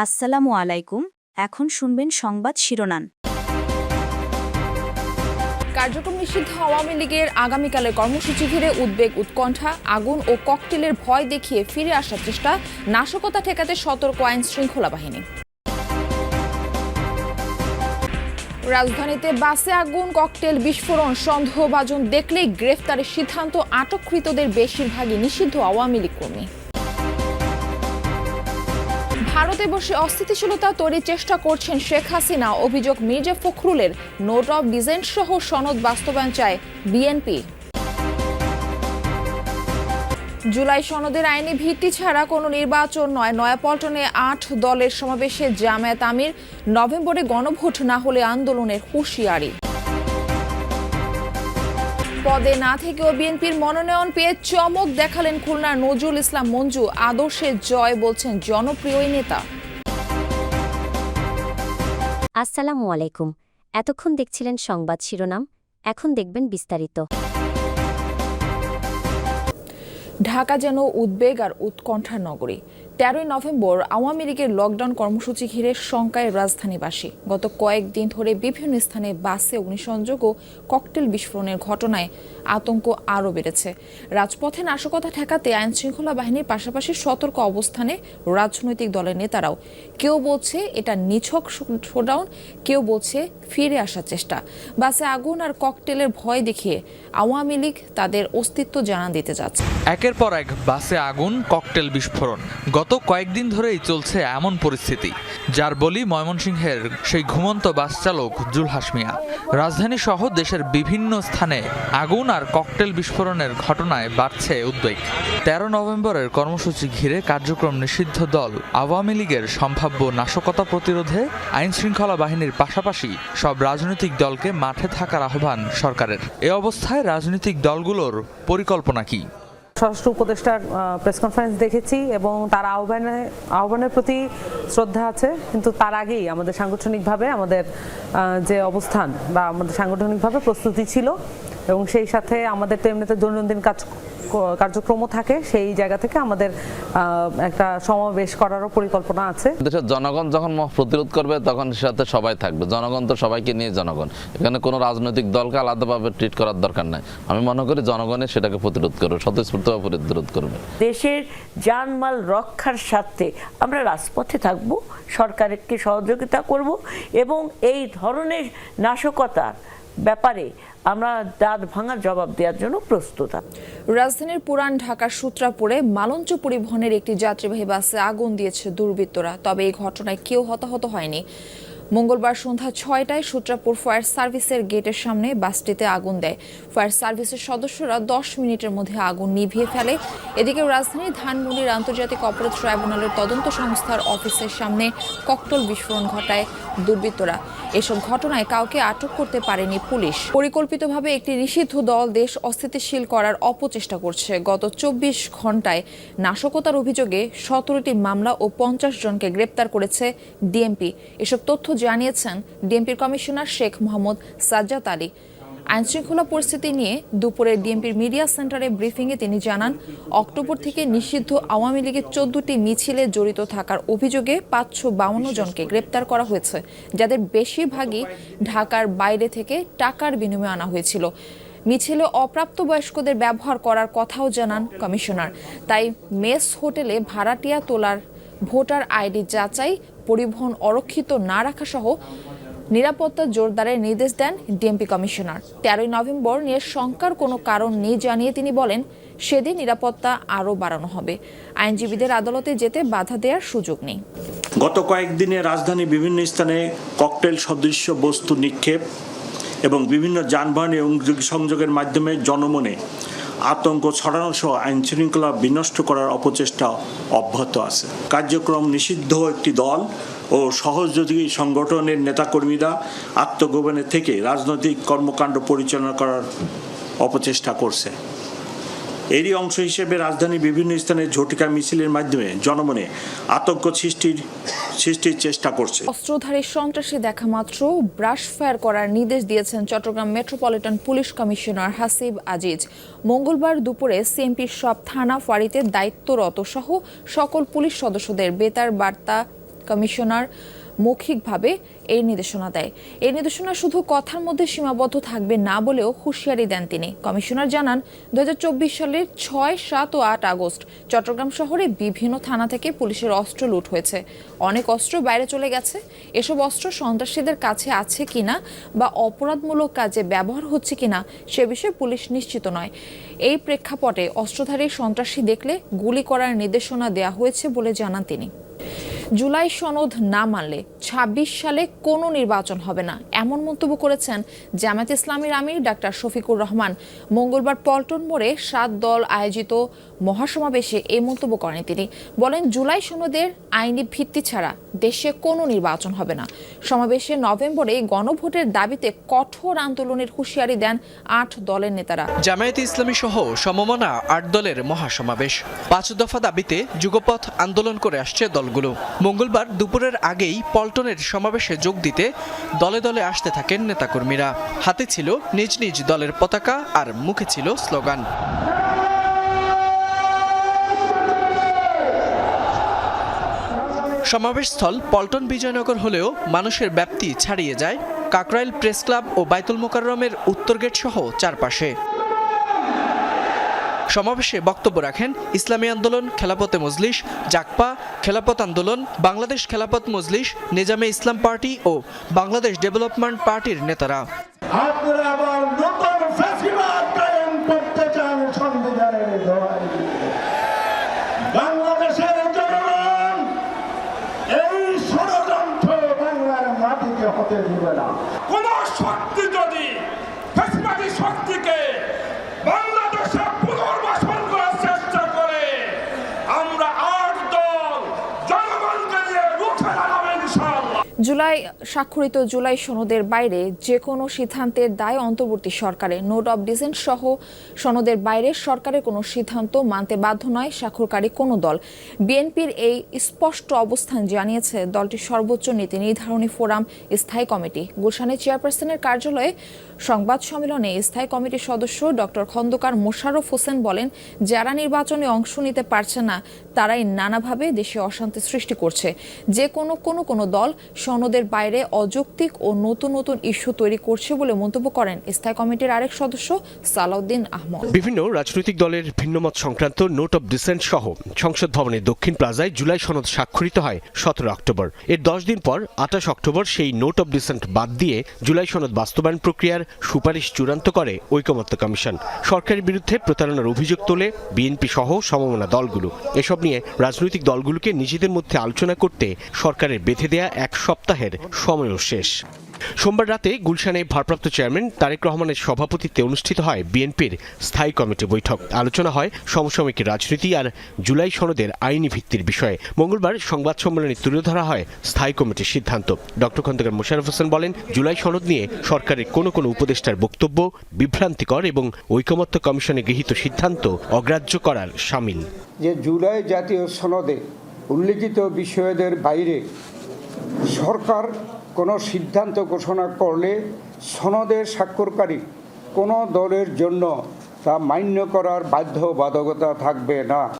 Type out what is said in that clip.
আসসালামু আলাইকুম, এখন শুনবেন সংবাদ শিরোনাম। কার্যক্রম নিষিদ্ধ আওয়ামী লীগের আগামীকালের কর্মসূচি ঘিরে উদ্বেগ, উৎকণ্ঠা, আগুন ও ককটেলের ভয় দেখিয়ে ফিরে আসার চেষ্টা, নাশকতা ঠেকাতে সতর্ক আইন শৃঙ্খলা বাহিনী। রাজধানীতে বাসে আগুন, ককটেল, বিস্ফোরণ, সন্দেহভাজন দেখলেই গ্রেফতারের সিদ্ধান্ত আটককৃতদের বেশিরভাগই নিষিদ্ধ আওয়ামী লীগ কর্মী। ভারতে বসে অস্থিতিশীলতা তৈরির চেষ্টা করছেন শেখ হাসিনা। অভিযোগ মির্জা ফখরুলের। নোট অফ ডিজেন্ট সহ সনদ বাস্তবায়ন চায় বিএনপি। জুলাই সনদের আইনি ভিত্তি ছাড়া কোনো নির্বাচন নয়। নয়াপল্টনে আট দলের সমাবেশে জামায়াত আমির। নভেম্বরে গণভোট না হলে আন্দোলনের হুঁশিয়ারি। পদে না থেকেও বিএনপির মনোনয়ন পেয়ে চমক দেখালেন খুলনার নজরুল ইসলাম মঞ্জু। আদর্শের জয় বলছেন জনপ্রিয় নেতা। আসসালামু আলাইকুম। এতক্ষণ দেখছিলেন সংবাদ শিরোনাম এখন দেখবেন বিস্তারিত। ঢাকা যেন উদ্বেগ আর উৎকণ্ঠার নগরী। তেরোই নভেম্বর আওয়ামী লীগের লকডাউন কর্মসূচি ঘিরে শঙ্কায় রাজধানীবাসী। গত কয়েকদিন ধরে বিভিন্ন স্থানে বাসে অগ্নিসংযোগ ও ককটেল বিস্ফোরণের ঘটনায় আতঙ্ক আরও বেড়েছে। রাজপথে নাশকতা ঠেকাতে আইন শৃঙ্খলা বাহিনীর পাশাপাশি সতর্ক অবস্থানে রাজনৈতিক দলের নেতারাও। কেউ বলছে এটা নিছক শোডাউন কেউ বলছে ফিরে আসার চেষ্টা। বাসে আগুন আর ককটেলের ভয় দেখিয়ে আওয়ামী লীগ তাদের অস্তিত্ব জানান দিতে যাচ্ছে। একের পর এক বাসে আগুন ককটেল বিস্ফোরণ। গত কয়েকদিন ধরেই চলছে এমন পরিস্থিতি, যার বলি ময়মনসিংহের সেই ঘুমন্ত বাস চালক জুলহাস মিয়া রাজধানী সহ দেশের বিভিন্ন স্থানে আগুন আর ককটেল বিস্ফোরণের ঘটনায় বাড়ছে উদ্বেগ। তেরো নভেম্বরের কর্মসূচি ঘিরে কার্যক্রম নিষিদ্ধ দল আওয়ামী লীগের সম্ভাব্য নাশকতা প্রতিরোধে আইন শৃঙ্খলা বাহিনীর পাশাপাশি সব রাজনৈতিক দলকে মাঠে থাকার আহ্বান সরকারের। এ অবস্থায় রাজনৈতিক দলগুলোর পরিকল্পনা কি? স্বরাষ্ট্র উপদেষ্টার প্রেস কনফারেন্স দেখেছি এবং তার আহ্বানে, আহ্বানের প্রতি শ্রদ্ধা আছে। কিন্তু তার আগেই আমাদের সাংগঠনিকভাবে আমাদের যে অবস্থান বা আমাদের সাংগঠনিকভাবে প্রস্তুতি ছিল এবং সেই সাথে আমাদের তো এমনিতে দৈনন্দিন কাজ কার্যক্রমও থাকে সেই জায়গা থেকে আমাদের একটা সমাবেশ করারও পরিকল্পনা আছে। দেশের জনগণ যখন প্রতিরোধ করবে তখন সাথে সবাই থাকবে। জনগণ তো সবাইকে নিয়ে জনগণ। এখানে কোনো রাজনৈতিক দলকে আলাদাভাবে ট্রিট করার দরকার নাই। আমি মনে করি জনগণের সেটাকে প্রতিরোধ করবে স্বতঃস্ফূর্তভাবে প্রতিরোধ করবে। দেশের জানমাল রক্ষার স্বার্থে আমরা রাজপথে থাকব সরকারকে সহযোগিতা করব এবং এই ধরনের নাশকতার ব্যাপারে আমরা দাঁত ভাঙার জবাব দেওয়ার জন্য প্রস্তুত। রাজধানীর পুরান ঢাকার সূত্রাপুরে মালঞ্চ পরিবহনের একটি যাত্রীবাহী বাসে আগুন দিয়েছে দুর্বৃত্তরা, তবে এই ঘটনায় কেউ হতাহত হয়নি মঙ্গলবার সন্ধ্যা ছয়টায় সূত্রাপুর ফায়ার সার্ভিসের গেটের সামনে বাসটিতে আগুন দেয়। ফায়ার সার্ভিসের সদস্যরা দশ মিনিটের মধ্যে আগুন নিভিয়ে ফেলে। এদিকে রাজধানীর ধানমন্ডির আন্তর্জাতিক অপরাধ ট্রাইব্যুনালের তদন্ত সংস্থার অফিসের সামনে ককটল বিস্ফোরণ ঘটায় দুর্বৃত্তরা। এসব ঘটনায় কাউকে আটক করতে পারেনি পুলিশ। পরিকল্পিতভাবে একটি নিষিদ্ধ দল দেশ অস্থিতিশীল করার অপচেষ্টা করছে। গত চব্বিশ ঘন্টায় নাশকতার অভিযোগে সতেরোটি মামলা ও পঞ্চাশ জনকে গ্রেপ্তার করেছে ডিএমপি। এসব তথ্য জানিয়েছেন ডিএমপির কমিশনার শেখ মোহাম্মদ সাজ্জাদ আলী। আইনশৃঙ্খলা পরিস্থিতি নিয়ে দুপুরে ডিএমপির মিডিয়া সেন্টারে ব্রিফিংয়ে তিনি জানান, অক্টোবর থেকে নিষিদ্ধ আওয়ামী লীগের চোদ্দটি মিছিলে জড়িত থাকার অভিযোগে পাঁচশো বাউন্ন জনকে গ্রেপ্তার করা হয়েছে, যাদের বেশিরভাগই ঢাকার বাইরে থেকে টাকার বিনিময়ে আনা হয়েছিল। মিছিলে অপ্রাপ্তবয়স্কদের ব্যবহার করার কথাও জানান কমিশনার। তাই মেস হোটেলে ভাড়াটিয়া তোলার ভোটার আইডি যাচাই পরিবহন অরক্ষিত না রাখা সহ নিরাপত্তা জোরদারের নির্দেশ দেন ডিএমপি কমিশনার। তেরোই নভেম্বর নিয়ে শঙ্কার কোনো কারণ নেই জানিয়ে তিনি বলেন, সেদিন নিরাপত্তা আরও বাড়ানো হবে। আইনজীবীদের আদালতে যেতে বাধা দেওয়ার সুযোগ নেই। গত কয়েকদিনে রাজধানী বিভিন্ন স্থানে ককটেল সদৃশ্য বস্তু নিক্ষেপ এবং বিভিন্ন যানবাহনে সংযোগের মাধ্যমে জনমনে আতঙ্ক ছড়ানো সহ আইন শৃঙ্খলা বিনষ্ট করার অপচেষ্টা অব্যাহত আছে। কার্যক্রম নিষিদ্ধ একটি দল ও সহযোগী সংগঠনের নেতাকর্মীরা আত্মগোপনে থেকে রাজনৈতিক কর্মকাণ্ড পরিচালনা করার অপচেষ্টা করছে। এরই অংশ হিসেবে রাজধানীর বিভিন্ন স্থানে ঝটিকা মিছিলের মাধ্যমে জনমনে আতঙ্ক সৃষ্টির সৃষ্টির চেষ্টা করছে। অস্ত্রধারী সন্ত্রাসী দেখা মাত্র ব্রাশ ফায়ার করার নির্দেশ দিয়েছেন Chattogram metropolitan police commissioner Hasib Aziz. মঙ্গলবার দুপুরে সিএমপির সব থানা ফাঁড়িতে দায়িত্বরত সহ সকল পুলিশ সদস্যদের বেতার বার্তা কমিশনার মৌখিকভাবে এই নির্দেশনা দেয়। এই নির্দেশনা শুধু কথার মধ্যে সীমাবদ্ধ থাকবে না বলেও হুঁশিয়ারি দেন তিনি। কমিশনার জানান দু সালের ছয়, সাত ও আট আগস্ট চট্টগ্রাম শহরে বিভিন্ন থানা থেকে পুলিশের অস্ত্র লুট হয়েছে। অনেক অস্ত্র বাইরে চলে গেছে। এসব অস্ত্র সন্ত্রাসীদের কাছে আছে কিনা বা অপরাধমূলক কাজে ব্যবহার হচ্ছে কিনা সে বিষয়ে পুলিশ নিশ্চিত নয়। এই প্রেক্ষাপটে অস্ত্রধারী সন্ত্রাসী দেখলে গুলি করার নির্দেশনা দেওয়া হয়েছে বলে জানান তিনি। জুলাই সনদ না মানলে ২৬ সালে কোনো নির্বাচন হবে না, এমন মন্তব্য করেছেন জামায়াত ইসলামীর আমির ডাক্তার শফিকুর রহমান। মঙ্গলবার পল্টন মোড়ে সাত দল আয়োজিত মহাসমাবেশে এই মন্তব্য করেন তিনি। বলেন, জুলাই সনদের আইনি ভিত্তি ছাড়া দেশে কোনো নির্বাচন হবে না। সমাবেশে নভেম্বরে গণভোটের দাবিতে কঠোর আন্দোলনের হুঁশিয়ারি দেন আট দলের নেতারা। জামায়াতে ইসলামী সহ সমমনা আট দলের মহাসমাবেশ। পাঁচ দফা দাবিতে যুগপথ আন্দোলন করে আসছে দলগুলো। মঙ্গলবার দুপুরের আগেই পল্টনের সমাবেশে যোগ দিতে দলে দলে আসতে থাকেন নেতাকর্মীরা। হাতে ছিল নিজ নিজ দলের পতাকা আর মুখে ছিল স্লোগান। সমাবেশস্থল পল্টন বিজয়নগর হলেও মানুষের ব্যাপ্তি ছাড়িয়ে যায়। কাকরাইল প্রেস ক্লাব ও বাইতুল মোকাররমের উত্তর গেট সহ চারপাশে। সমাবেশে বক্তব্য রাখেন ইসলামী আন্দোলন খেলাপথে মজলিস, জাকপা খেলাপথ আন্দোলন, বাংলাদেশ খেলাপথ মজলিস, নিজামে ইসলাম পার্টি ও বাংলাদেশ ডেভেলপমেন্ট পার্টির নেতারা। হতে দিবে না। কোন শক্তি যদি শক্তিকে বাংলাদেশে পুনর্বাসন করার চেষ্টা করে আমরা আট দল জনগণকে নিয়ে রুখে দাঁড়াবো ইনশাআল্লাহ জুলাই স্বাক্ষরিত জুলাই সনদের বাইরে যে কোনো সিদ্ধান্তের দায় অন্তর্বর্তী সরকারে নোট অব ডিসেন্ট সহ সনদের বাইরে সরকারের কোনো সিদ্ধান্ত মানতে বাধ্য নয় স্বাক্ষরকারী কোনো দল। বিএনপির এই স্পষ্ট অবস্থান জানিয়েছে দলটির সর্বোচ্চ নীতি নির্ধারণী ফোরাম, স্থায়ী কমিটি। গুলশানের চেয়ারপারসনের কার্যালয়ে সংবাদ সম্মেলনে স্থায়ী কমিটির সদস্য ডক্টর খন্দকার মোশাররফ হোসেন বলেন, যারা নির্বাচনে অংশ নিতে পারছে না, তারাই নানাভাবে দেশে অশান্তি সৃষ্টি করছে। যে কোনো কোনো কোনো দল সনদের বাইরে অযৌক্তিক ও নতুন নতুন ইস্যু তৈরি করছে বলে মন্তব্য করেন স্থায়ী কমিটির আরেক সদস্য সালাউদ্দিন আহমদ। বিভিন্ন রাজনৈতিক দলের ভিন্নমত সংক্রান্ত নোট অব ডিসেন্ট সহ সংসদ ভবনের দক্ষিণ প্লাজায় জুলাই সনদ স্বাক্ষরিত হয় সতেরো অক্টোবর। এর দশ দিন পর আঠাশ অক্টোবর সেই নোট অব ডিসেন্ট বাদ দিয়ে জুলাই সনদ বাস্তবায়ন প্রক্রিয়ার সুপারিশ চূড়ান্ত করে ঐকমত্য কমিশন। সরকারের বিরুদ্ধে প্রতারণার অভিযোগ তোলে বিএনপি সহ সমমনা দলগুলো। এসব নিয়ে রাজনৈতিক দলগুলোকে নিজেদের মধ্যে আলোচনা করতে সরকারের বেঁধে দেয়া এক সপ্তাহের সময়ও শেষ। সোমবার রাতে গুলশানে ভারপ্রাপ্ত চেয়ারম্যান তারেক রহমানের সভাপতিত্বে অনুষ্ঠিত হয় বিএনপির স্থায়ী কমিটি বৈঠক। আলোচনা হয় সমসাময়িক রাজনীতি আর জুলাই সনদের আইনি ভিত্তির বিষয়ে। মঙ্গলবার সংবাদ সম্মেলনে তুলে ধরা হয় স্থায়ী কমিটির সিদ্ধান্ত। ডক্টর খন্দকার মোশারফ হোসেন বলেন, জুলাই সনদ নিয়ে সরকারের কোনো কোনো উপদেষ্টার বক্তব্য বিভ্রান্তিকর এবং ঐকমত্য কমিশনে গৃহীত সিদ্ধান্ত অগ্রাহ্য করার সামিল। যে জুলাই জাতীয় সনদে উল্লিখিত বিষয়দের বাইরে সরকার কোনো সিদ্ধান্ত ঘোষণা করলে সনদের স্বাক্ষরকারী কোনো দলের জন্য তা মান্য করার বাধ্যবাধকতা থাকবে না।